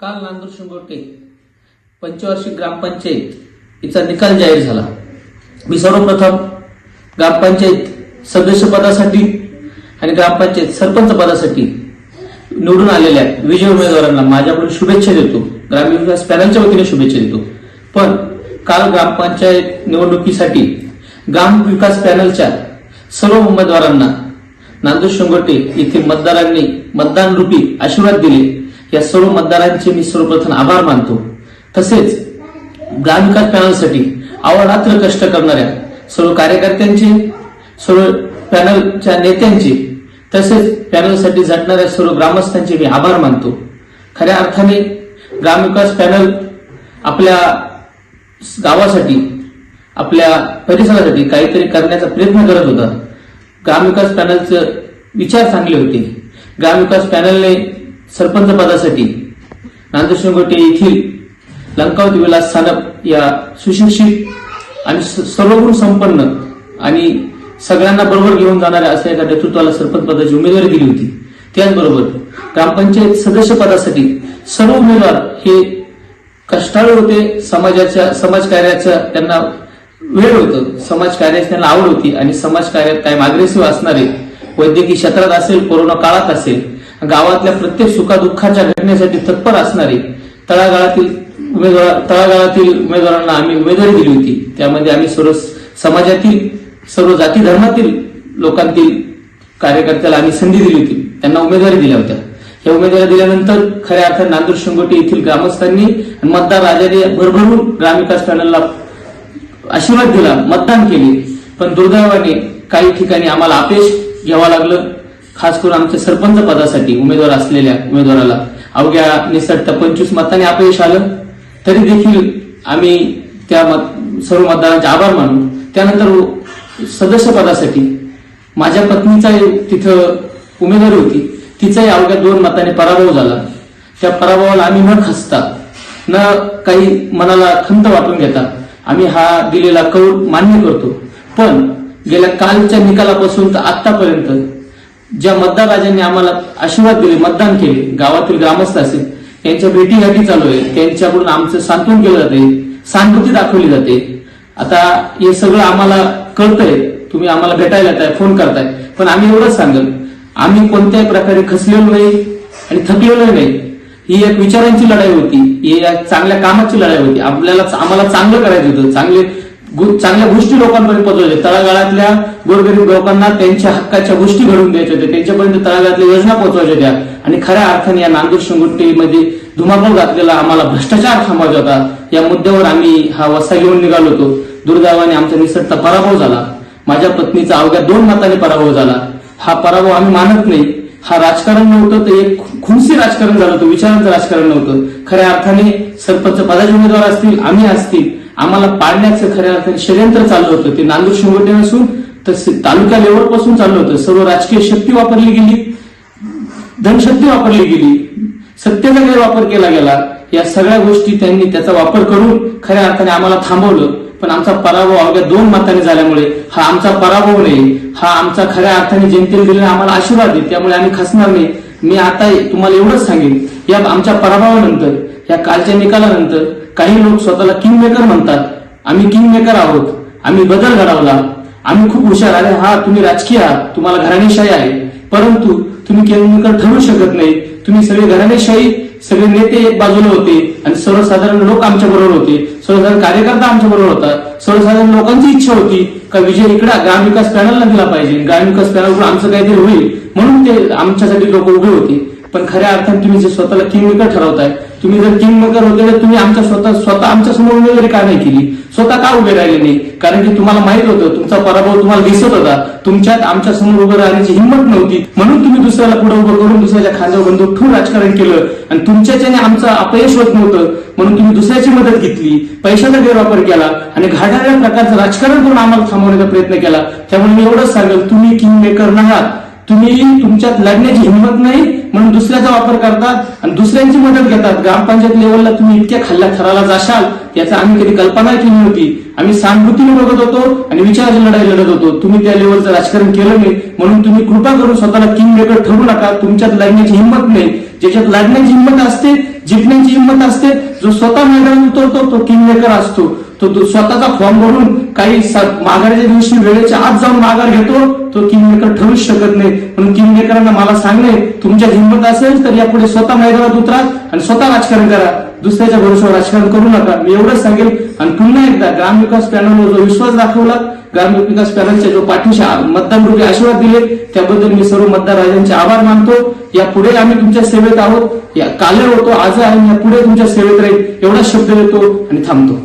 काल नांदूर शिंगोटे पंचवार्षिक ग्रामपंचायत हिचा निकाल जाहीर झाला. मी सर्वप्रथम ग्रामपंचायत सदस्य पदासाठी आणि ग्रामपंचायत सरपंच पदासाठी निवडून आलेल्या विजय उमेदवारांना माझ्याकडून शुभेच्छा देतो. ग्रामीण विकास पॅनलच्या वतीने शुभेच्छा देतो. पण काल ग्रामपंचायत निवडणुकीसाठी ग्राम विकास पॅनलच्या सर्व उमेदवारांना नांदूर शिंगोटे येथील मतदारांनी मतदान रूपी आशीर्वाद दिले. या सर्व मतदारांचे मी सर्वप्रथम आभार मानतो. तसेच ग्रामविकास पॅनलसाठी अवरात्र कष्ट करणाऱ्या सर्व कार्यकर्त्यांचे सर्व पॅनलच्या नेत्यांचे तसेच पॅनलसाठी झटणाऱ्या सर्व ग्रामस्थांचे मी आभार मानतो. खऱ्या अर्थाने ग्रामविकास पॅनल आपल्या गावासाठी आपल्या परिसरासाठी काहीतरी करण्याचा प्रयत्न करत होता. ग्रामविकास पॅनलचे विचार चांगले होते. ग्रामविकास पॅनलने सरपंच पदासाठी नांदशिंगोटे येथील लंकावती विलास सानप या सुशिक्षित आणि सर्वगुरु सर्वगुण संपन्न आणि सगळ्यांना बरोबर घेऊन जाणाऱ्या अशा एका नेतृत्वाला सरपंच पदाची उमेदवारी दिली होती. त्याचबरोबर ग्रामपंचायत सदस्य पदासाठी सर्व उमेदवार हे कष्टाळू होते समाजाच्या समाजकार्याच्या त्यांना वेळ होतं समाजकार्याची त्यांना आवड होती आणि समाजकार्यात कायम अग्रेसिव्ह असणारे वैद्यकीय क्षेत्रात असेल कोरोना काळात असेल गावातल्या प्रत्येक सुखादुःखाच्या घटनेसाठी तत्पर असणारे तळागाळातील उमेदवार तळागाळातील उमेदवारांना आम्ही उमेदवारी दिली होती. त्यामध्ये आम्ही सर्व समाजातील सर्व जाती धर्मातील लोकांतील कार्यकर्त्याला आम्ही संधी दिली होती. त्यांना उमेदवारी दिल्या होत्या. या उमेदवारी दिल्यानंतर खऱ्या अर्थात नांदूर शिंगोटे येथील ग्रामस्थांनी मतदार राजाने भरभरून ग्रामविकास पॅनलला आशीर्वाद दिला मतदान केले. पण दुर्दैवाने काही ठिकाणी आम्हाला अपेश घ्यावा लागलं. खास करून आमच्या सरपंच पदासाठी उमेदवार असलेल्या उमेदवाराला. अवघ्या निसटत्या पंचवीस मतांनी अपयश आलं. तरी देखील आम्ही त्या मत सर्व मतदारांचे आभार मानू त्यानंतर सदस्य पदासाठी माझ्या पत्नीचा तिथं उमेदवारी होती. तिचाही अवघ्या दोन मताने पराभव झाला. त्या पराभवाला आम्ही न खसता न काही मनाला खंत वाटून घेता आम्ही हा दिलेला कौल मान्य करतो. पण गेल्या कालच्या निकालापासून तर आतापर्यंत ज्या मतदार राजांनी आम्हाला आशीर्वाद दिले मतदान केले गावातील ग्रामस्थ असेल त्यांच्या भेटीगाठी चालू आहे त्यांच्याकडून आमचं सांत्वन केलं जाते सहानुभूती दाखवली जाते. आता हे सगळं आम्हाला कळतंय तुम्ही आम्हाला भेटायला येताय फोन करताय पण आम्ही एवढंच सांगल आम्ही कोणत्याही प्रकारे खसलेलो नाही आणि थकलेलो नाही. ही एक विचारांची लढाई होती ही एक चांगल्या कामाची लढाई होती. आपल्याला आम्हाला चांगलं करायचं होतं चांगले चांगल्या गोष्टी लोकांपर्यंत पोहोचवायच्या तळागाळातल्या गोरगरीब लोकांना त्यांच्या हक्काच्या गोष्टी घडून द्यायच्या होत्या. त्यांच्यापर्यंत तळागाळातल्या योजना पोहोचवायच्या होत्या. आणि खऱ्या अर्थाने या नांदूर शिंगोटेमध्ये धुमाकूळ घातलेला आम्हाला भ्रष्टाचार थांबवायचा होता. या मुद्द्यावर आम्ही हा वसा घेऊन निघालो होतो. दुर्दैवाने आमचा निसटता पराभव झाला. माझ्या पत्नीचा अवघ्या दोन मताने पराभव झाला. हा पराभव आम्ही मानत नाही. हा राजकारण नव्हतं तर एक खुनसी राजकारण झालं होतं विचारांचं राजकारण नव्हतं. खऱ्या अर्थाने सरपंच पदाचे उमेदवार असतील आम्ही असतील आम्हाला पाडण्याचं खऱ्या अर्थाने षडयंत्र चाललं होतं. ते नांदूर शिंगोटे नसून तर तालुक्या तालुका लेवलपासून चाललं होतं. सर्व राजकीय शक्ती वापरली गेली. धनशक्ती वापरली गेली. सत्तेचा गैरवापर केला गेला. या सगळ्या गोष्टी त्यांनी त्याचा वापर करून खऱ्या अर्थाने आम्हाला थांबवलं. पण आमचा पराभव अवघ्या दोन मताने झाल्यामुळे हा आमचा पराभव नाही. हा आमचा खऱ्या अर्थाने जनतेने दिलेला आम्हाला आशीर्वाद आहे. त्यामुळे आम्ही खसणार नाही. मी आता तुम्हाला एवढंच सांगेन. या आमच्या पराभवानंतर या कालच्या निकालानंतर काही लोक स्वतःला किंग मेकर म्हणतात. आम्ही किंग मेकर आहोत. आम्ही बदल घडवला. आम्ही खूप हुशार आले हा तुम्ही राजकीय आहात. तुम्हाला घराणेशाही आहे. परंतु तुम्ही किंगमेकर ठरू शकत नाही. तुम्ही सगळे घराणेशाही सगळे नेते एक बाजूला होते आणि सर्वसाधारण लोक आमच्या बरोबर होते. सर्वसाधारण कार्यकर्ता आमच्या बरोबर होता. सर्वसाधारण लोकांची इच्छा होती का विजय इकडे ग्रामविकास पॅनलला दिला पाहिजे. ग्रामविकास पॅनलकडून आमचं काहीतरी होईल. म्हणून ते आमच्यासाठी लोक उभे होते. पण खऱ्या अर्थाने तुम्ही जे स्वतःला किंग मेकर ठरवताय तुम्ही जर किंग मेकर होते तर तुम्ही आमच्या स्वतः स्वतः आमच्यासमोर उमेदवारी का नाही केली? स्वतः का उभे राहिले नाही? कारण की तुम्हाला माहीत होतं तुमचा पराभव तुम्हाला दिसत होता. तुमच्यात आमच्यासमोर उभं राहण्याची हिंमत नव्हती. म्हणून तुम्ही दुसऱ्याला पुढे उभं करून दुसऱ्याच्या खांद्यावर बंदूक ठेवून राजकारण केलं. आणि तुमच्याच्याने आमचं अपयश होत नव्हतं. म्हणून तुम्ही दुसऱ्याची मदत घेतली. पैशाचा गैरवापर केला आणि घाटाळ्या प्रकारचं राजकारण करून आम्हाला थांबवण्याचा प्रयत्न केला. त्यामुळे मी एवढंच सांगेल तुम्ही किंग मेकर नाहात तुम्ही तुमच्यात लढण्याची हिंमत नाही. म्हणून दुसऱ्याचा वापर करतात आणि दुसऱ्यांची मदत घेतात. ग्रामपंचायत लेवलला तुम्ही इतक्या खाल्ल्या थराला जाशाल याचा आम्ही कधी कल्पना केली नव्हती. आम्ही सहानुभूतीने बघत होतो आणि विचाराची लढाई लढत होतो. तुम्ही त्या लेवलचं राजकारण केलं नाही म्हणून तुम्ही कृपा करून स्वतःला किंग मेकर ठरू नका. तुमच्यात लढण्याची हिंमत नाही. ज्याच्यात लढण्याची हिंमत असते जिंकण्याची हिंमत असते जो स्वतः मैदान उतरतो तो किंग मेकर असतो. तो तो स्वतःचा फॉर्म भरून काही माघारीच्या दिवशी वेळेच्या आत जाऊन माघार घेतो तो किंगमेकर ठरूच शकत नाही. म्हणून किंगमेकरांना मला सांगणे तुमच्या हिंमत असेल तर यापुढे स्वतः मैदानात उतरा आणि स्वतः राजकारण करा. दुसऱ्याच्या भरोश्यावर राजकारण करू नका. मी एवढंच सांगेल. आणि पुन्हा एकदा ग्रामविकास पॅनलवर जो विश्वास दाखवला ग्रामविकास पॅनलच्या जो पाठीशी मतदान रूपी आशीर्वाद दिले त्याबद्दल मी सर्व मतदार राजांचे आभार मानतो. या पुढे आम्ही तुमच्या सेवेत आहोत. या काल होतो आज आहे या पुढे तुमच्या सेवेत राहील. एवढा शब्द देतो आणि थांबतो.